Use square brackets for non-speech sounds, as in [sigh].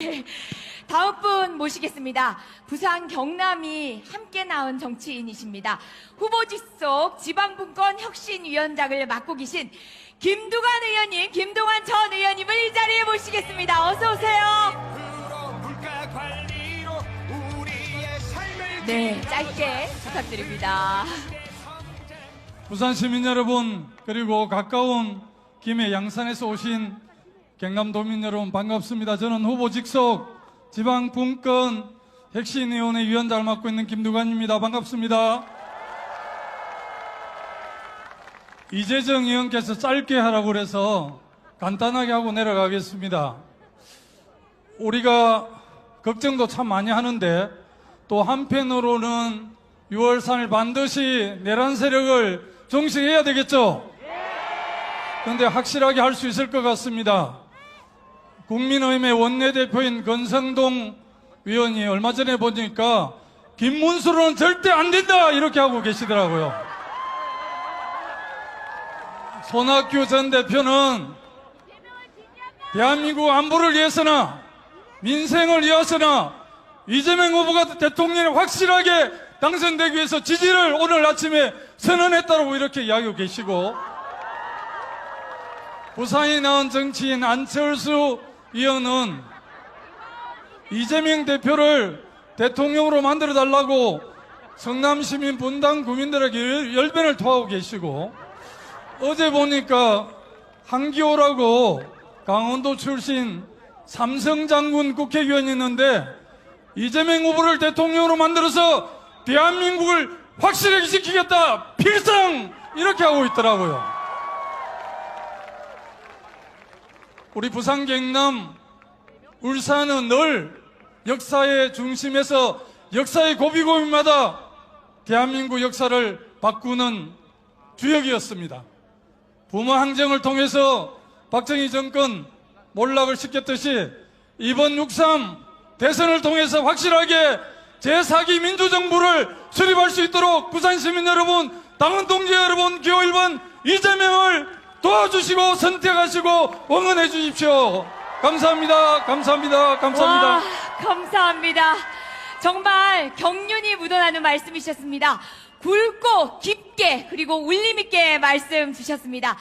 [laughs] 다음 분 모시겠습니다. 부산 경남이 함께 나온 정치인이십니다. 후보직 속 지방분권 혁신위원장을 맡고 계신 김두관 의원님, 김동완 전 의원님을 이 자리에 모시겠습니다. 어서 오세요. 네, 짧게 부탁드립니다. 부산 시민 여러분 그리고 가까운 김해 양산에서 오신 경남도민 여러분 반갑습니다. 저는 후보 직속 지방 분권 혁신위원회 위원장을 맡고 있는 김두관입니다. 반갑습니다. 이재정 의원께서 짧게 하라고 그래서 간단하게 하고 내려가겠습니다. 우리가 걱정도 참 많이 하는데 또 한편으로는 6월 3일 반드시 내란 세력을 종식해야 되겠죠? 그런데 확실하게 할 수 있을 것 같습니다. 국민의힘의 원내대표인 건성동 위원이 얼마 전에 보니까 김문수로는 절대 안 된다 이렇게 하고 계시더라고요. 손학규 전 대표는 대한민국 안보를 위해서나 민생을 위해서나 이재명 후보가 대통령에 확실하게 당선되기 위해서 지지를 오늘 아침에 선언했다고 이렇게 이야기하고 계시고 부산에 나온 정치인 안철수 의원은 이재명 대표를 대통령으로 만들어 달라고 성남 시민 분당 구민들에게 열- 열변을 토하고 계시고 어제 보니까 한기호라고 강원도 출신 삼성 장군 국회의원이 있는데 이재명 후보를 대통령으로 만들어서 대한민국을 확실하게 지키겠다 필상 이렇게 하고 있더라고요. 우리 부산 경남 울산은 늘 역사의 중심에서 역사의 고비고비마다 대한민국 역사를 바꾸는 주역이었습니다. 부모 항쟁을 통해서 박정희 정권 몰락을 시켰듯이 이번 6.3 대선을 통해서 확실하게 제4기 민주정부를 수립할 수 있도록 부산 시민 여러분, 당원 동지 여러분, 기호 1번 이재명을 도와주시고 선택하시고 응원해 주십시오. 감사합니다. 감사합니다. 감사합니다. 와, 감사합니다. 정말 경륜이 묻어나는 말씀이셨습니다. 굵고 깊게 그리고 울림 있게 말씀 주셨습니다.